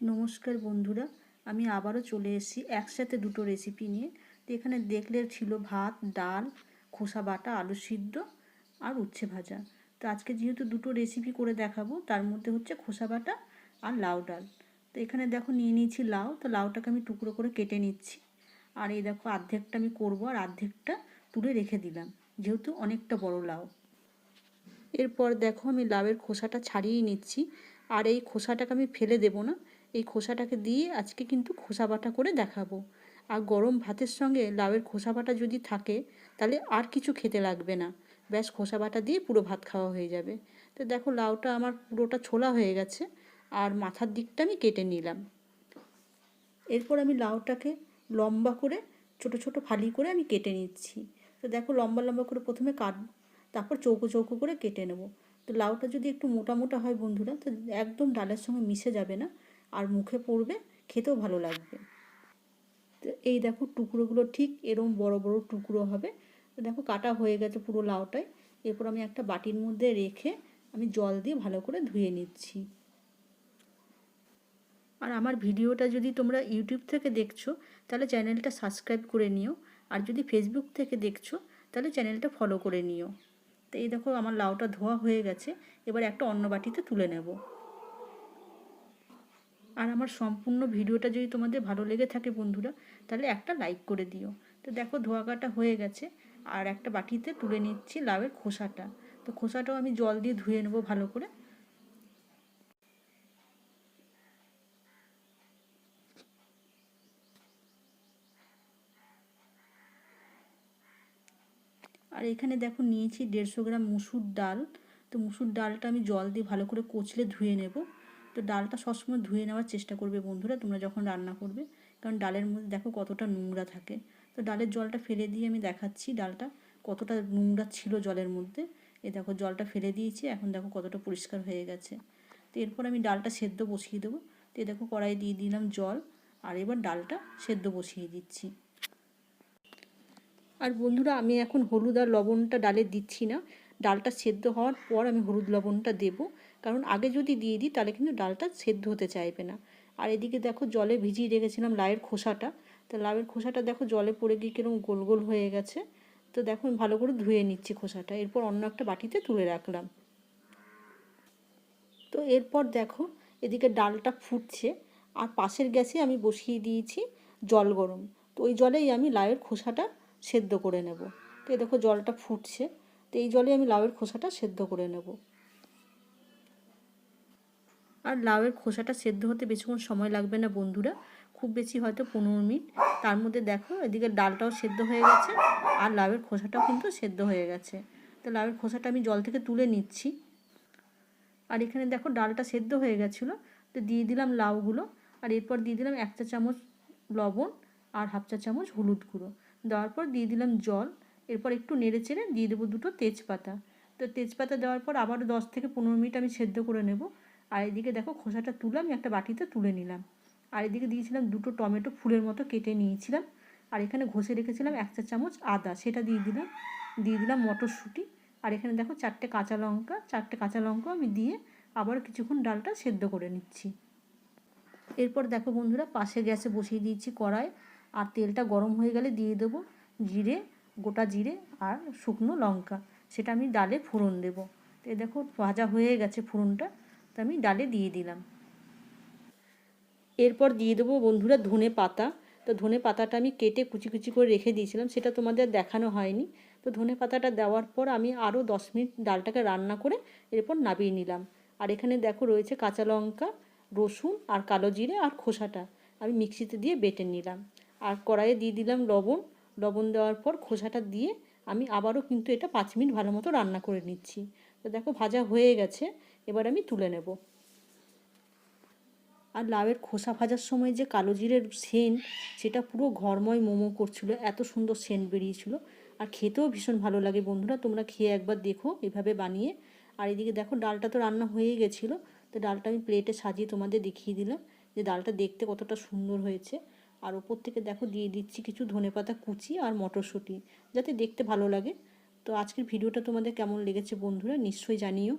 নমস্কার বন্ধুরা, আমি আবারও চলে এসেছি একসাথে দুটো রেসিপি নিয়ে। তো এখানে দেখলে ছিল ভাত, ডাল, খোসা বাটা, আলু সিদ্ধ আর উচ্ছে ভাজা। তো আজকে যেহেতু দুটো রেসিপি করে দেখাবো, তার মধ্যে হচ্ছে খোসা বাটা আর লাউ ডাল। তো এখানে দেখো নিয়ে নিয়েছি লাউ, তো লাউটাকে আমি টুকরো করে কেটে নিচ্ছি। আর এই দেখো অর্ধেকটা আমি করব আর অর্ধেকটা তুলে রেখে দিলাম, যেহেতু অনেকটা বড় লাউ। এরপর দেখো আমি লাউয়ের খোসাটা ছাড়িয়ে নিচ্ছি, আর এই খোসাটাকে আমি ফেলে দেবো না এই খোসাটাকে দিয়ে আজকে কিন্তু খোসা বাটা করে দেখাবো। আর গরম ভাতের সঙ্গে লাউয়ের খোসা বাটা যদি থাকে, তাহলে আর কিছু খেতে লাগবে না। ব্যাস, খোসা বাটা দিয়ে পুরো ভাত খাওয়া হয়ে যাবে। তো দেখো, লাউটা আমার পুরোটা ছোলা হয়ে গেছে, আর মাথার দিকটা আমি কেটে নিলাম। এরপর আমি লাউটাকে লম্বা করে, ছোট ছোট ফালি করে আমি কেটে নিচ্ছি। তো দেখো, লম্বা লম্বা করে প্রথমে কাট, তারপর চৌকো চৌকো করে কেটে নেব। তো লাউটা যদি একটু মোটা মোটা হয় বন্ধুরা, তো একদম ডালের সঙ্গে মিশে যাবে না। আর মুখে পড়বে, খেতেও ভালো লাগবে। তো এই দেখো টুকরোগুলো ঠিক এরকম বড় বড় টুকরো হবে। তো দেখো কাটা হয়ে গেছে পুরো লাউটাই। এরপর আমি একটা বাটির মধ্যে রেখে আমি জল দিয়ে ভালো করে ধুয়ে নিচ্ছি। আর আমার ভিডিওটা যদি তোমরা ইউটিউব থেকে দেখছ, তাহলে চ্যানেলটা সাবস্ক্রাইব করে নিও। আর যদি ফেসবুক থেকে দেখছ, তাহলে চ্যানেলটা ফলো করে নিও। তো এই দেখো আমার লাউটা ধোয়া হয়ে গেছে। এবার একটা অন্য বাটিতে তুলে নেব। আর আমার সম্পূর্ণ ভিডিওটা যদি তোমাদের ভালো লেগে থাকে বন্ধুরা, তাহলে একটা লাইক করে দিও। তো দেখো ধোয়া কাটা হয়ে গেছে, আর একটা বাটিতে তুলে নিচ্ছি লাউয়ের খোসাটা। তো খোসাটাও আমি জল দিয়ে ধুয়ে নেব ভালো করে। আর এখানে দেখো নিয়েছি দেড়শো গ্রাম মুসুর ডাল। তো মুসুর ডালটা আমি জল দিয়ে ভালো করে কচলে ধুয়ে নেব। তো ডালটা সবসময় ধুয়ে নেওয়ার চেষ্টা করবে বন্ধুরা, তোমরা যখন রান্না করবে। কারণ ডালের মধ্যে দেখো কতটা নোংরা থাকে। তো ডালের জলটা ফেলে দিয়ে আমি দেখাচ্ছি ডালটা, কতটা নোংরা ছিল জলের মধ্যে। এ দেখো জলটা ফেলে দিয়েছি, এখন দেখো কতটা পরিষ্কার হয়ে গেছে। তো এরপর আমি ডালটা সেদ্ধ বসিয়ে দেবো। তো দেখো কড়াই দিয়ে দিলাম জল, আর এবার ডালটা সেদ্ধ বসিয়ে দিচ্ছি। আর বন্ধুরা, আমি এখন হলুদ আর লবণটা ডালে দিচ্ছি না। ডালটা সেদ্ধ হওয়ার পর আমি হলুদ লবণটা দেবো। কারণ আগে যদি দিয়ে দিই, তাহলে কিন্তু ডালটা সেদ্ধ হতে চাইবে না। আর এদিকে দেখো জলে ভিজিয়ে রেখেছিলাম লাউয়ের খোসাটা। তো লাউয়ের খোসাটা দেখো জলে পড়ে গিয়ে কীরকম গোল গোল হয়ে গেছে। তো দেখো ভালো করে ধুয়ে নিচ্ছি খোসাটা। এরপর অন্য একটা বাটিতে তুলে রাখলাম। তো এরপর দেখো এদিকে ডালটা ফুটছে। আর পাশের গ্যাসে আমি বসিয়ে দিয়েছি জল গরম। তো ওই জলেই আমি লাউয়ের খোসাটা সেদ্ধ করে নেব। তো এই দেখো জলটা ফুটছে। তো এই জলে আমি লাউয়ের খোসাটা সেদ্ধ করে নেব। আর লাউয়ের খোসাটা সেদ্ধ হতে বেশিক্ষণ সময় লাগবে না, বন্ধুরা। খুব বেশি হয়তো পনেরো মিনিট। তার মধ্যে দেখো, এদিকে ডালটাও সেদ্ধ হয়ে গেছে আর লাউয়ের খোসাটাও কিন্তু সেদ্ধ হয়ে গেছে। তো লাউয়ের খোসাটা আমি জল থেকে তুলে নিচ্ছি। আর এখানে দেখো ডালটা সেদ্ধ হয়ে গেছিল। তো দিয়ে দিলাম লাউগুলো আর এরপর দিয়ে দিলাম এক চা চামচ লবণ আর হাফ চা চামচ হলুদ গুঁড়ো। দেওয়ার পর দিয়ে দিলাম জল। এরপর একটু নেড়ে চেড়ে দিয়ে দেবো দুটো তেজপাতা। তো তেজপাতা দেওয়ার পর আবারও দশ থেকে পনেরো মিনিট আমি সেদ্ধ করে নেব। আর এদিকে দেখো খোসাটা তুলে আমি একটা বাটিতে তুলে নিলাম। আর এদিকে দিয়েছিলাম দুটো টমেটো ফুলের মতো কেটে নিয়েছিলাম। আর এখানে ঘষে রেখেছিলাম এক চা চামচ আদা, সেটা দিয়ে দিলাম দিয়ে দিলাম মটরশুঁটি। আর এখানে দেখো চারটে কাঁচা লঙ্কা, চারটে কাঁচা লঙ্কা আমি দিয়ে আবার কিছুক্ষণ ডালটা সেদ্ধ করে নিচ্ছি। এরপর দেখো বন্ধুরা পাশে গ্যাসে বসিয়ে দিয়েছি কড়াই। আর তেলটা গরম হয়ে গেলে দিয়ে দেবো জিরে, গোটা জিরে আর শুকনো লঙ্কা। সেটা আমি ডালে ফোড়ন দেবো। তো দেখো ভাজা হয়ে গেছে ফোড়নটা। তো আমি ডালে দিয়ে দিলাম। এরপর দিয়ে দেবো বন্ধুরা ধনে পাতা। তো ধনে পাতাটা আমি কেটে কুচি কুচি করে রেখে দিয়েছিলাম, সেটা তোমাদের দেখানো হয়নি। তো ধনে পাতাটা দেওয়ার পর আমি আরও দশ মিনিট ডালটাকে রান্না করে এরপর নাবিয়ে নিলাম। আর এখানে দেখো রয়েছে কাঁচা লঙ্কা, রসুন আর কালো জিরে আর খোসাটা। আমি মিক্সিতে দিয়ে বেটে নিলাম। আর কড়াইয়ে দিয়ে দিলাম লবণ। লবণ দেওয়ার পর খোসাটা দিয়ে আমি আবারও কিন্তু এটা পাঁচ মিনিট ভালো মতো রান্না করে নিচ্ছি। তো দেখো ভাজা হয়ে গেছে, এবার আমি তুলে নেব। আর লাউয়ের খোসা ভাজার সময় যে কালো জিরের সেন্ট, সেটা পুরো ঘরময় মোমো করছিল, এত সুন্দর সেন্ট বেরিয়েছিল। আর খেতেও ভীষণ ভালো লাগে বন্ধুরা, তোমরা খেয়ে একবার দেখো এভাবে বানিয়ে। আর এদিকে দেখো ডালটা তো রান্না হয়ে গেছিল, তো ডালটা আমি প্লেটে সাজিয়ে তোমাদের দেখিয়ে দিলাম যে ডালটা দেখতে কতটা সুন্দর হয়েছে। আর ওপর থেকে দেখো দিয়ে দিচ্ছি কিছু ধনেপাতা কুচি আর মটরশুঁটি, যাতে দেখতে ভালো লাগে। তো আজকের ভিডিওটা তোমাদের কেমন লেগেছে বন্ধুরা নিশ্চয়ই জানিও।